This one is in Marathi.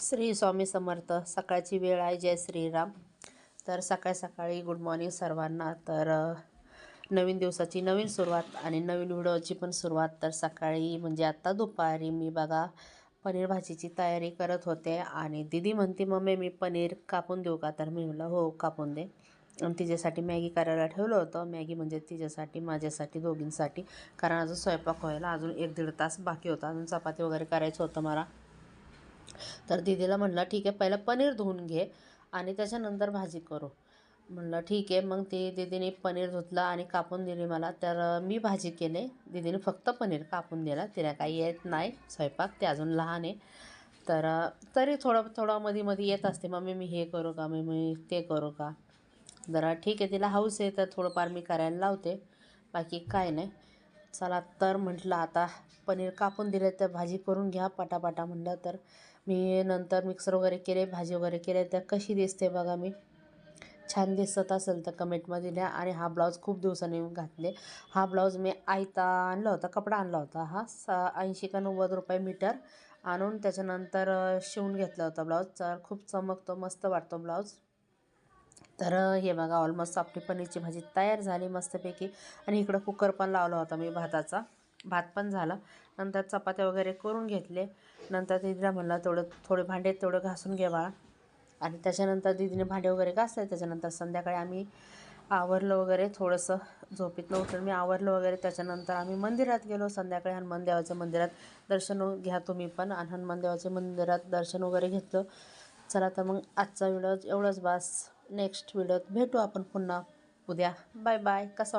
श्री स्वामी समर्थ. सकाळची वेळ आहे. जय श्रीराम. तर सकाळ सकाळी गुड मॉर्निंग सर्वांना. तर नवीन दिवसाची नवीन सुरुवात आणि नवीन व्हिडिओची पण सुरुवात. तर सकाळी म्हणजे आत्ता दुपारी मी बघा पनीर भाजीची तयारी करत होते आणि दिदी म्हणते मम्मी मी पनीर कापून देऊ का? तर मी म्हणलं हो कापून दे. आणि तिच्यासाठी मॅगी करायला ठेवलं होतं. मॅगी म्हणजे तिच्यासाठी माझ्यासाठी दोघींसाठी. कारण अजून स्वयंपाक व्हायला अजून एक दीड तास बाकी होता. अजून चपाती वगैरे करायचं होतं मला. तर दीदीला म्हणलं ठीक आहे पहिलं पनीर धुवून घे आणि त्याच्यानंतर भाजी करू. म्हणलं ठीक आहे. मग ती दीदीने पनीर धुतलं आणि कापून दिली मला. तर मी भाजी केले. दीदीने फक्त पनीर कापून दिला. तिला काही येत नाही. स्वयंपाक ते अजून लहान आहे. तर तरी थोडं थोडं मध्ये मध्ये येत असते. मम्मी मी हे करू का? मी मी ते करू का? जरा ठीक आहे तिला हाऊस आहे. तर थोडंफार मी करायला लावते. बाकी काय नाही. चला तर म्हटलं आता पनीर कापून दिले तर भाजी करून घ्या पटापटा म्हटलं तर. मी नंतर मिक्सर वगैरे केले भाजी वगैरे केले. तर कशी दिसते बघा मी. छान दिसत असेल तर कमेंटमध्ये लिहा. आणि हा ब्लाऊज खूप दिवसांनी घातले. हा ब्लाऊज मी आयता आणला होता कपडा आणला होता हा. स ऐंशी का नव्वद रुपये मीटर आणून त्याच्यानंतर शिवून घेतला होता ब्लाऊज. तर खूप चमकतो मस्त वाटतो ब्लाऊज. तर हे बघा ऑलमोस्ट आपली पनीरची भाजी तयार झाली मस्तपैकी. आणि इकडं कुकर पण लावला होता मी भाताचा. भात पण झाला. नंतर चपात्या वगैरे करून घेतले. नंतर दिदीला म्हणलं तेवढं थोडे भांडे तेवढं घासून घे बाळा. आणि त्याच्यानंतर दिदीने भांडे वगैरे घासले. त्याच्यानंतर संध्याकाळी आम्ही आवरलं वगैरे थोडंसं. झोपेतनं उठून मी आवरलं वगैरे. त्याच्यानंतर आम्ही मंदिरात गेलो. संध्याकाळी हनुमान देवाच्या मंदिरात दर्शन घ्या तुम्ही पण. आणि हनुमान देवाच्या मंदिरात दर्शन वगैरे घेतलं. चला तर मग आजचा व्हिडिओ एवढंच बास. नेक्स्ट व्हिडिओत भेटू आपण पुन्हा. उद्या. Bye bye. कसा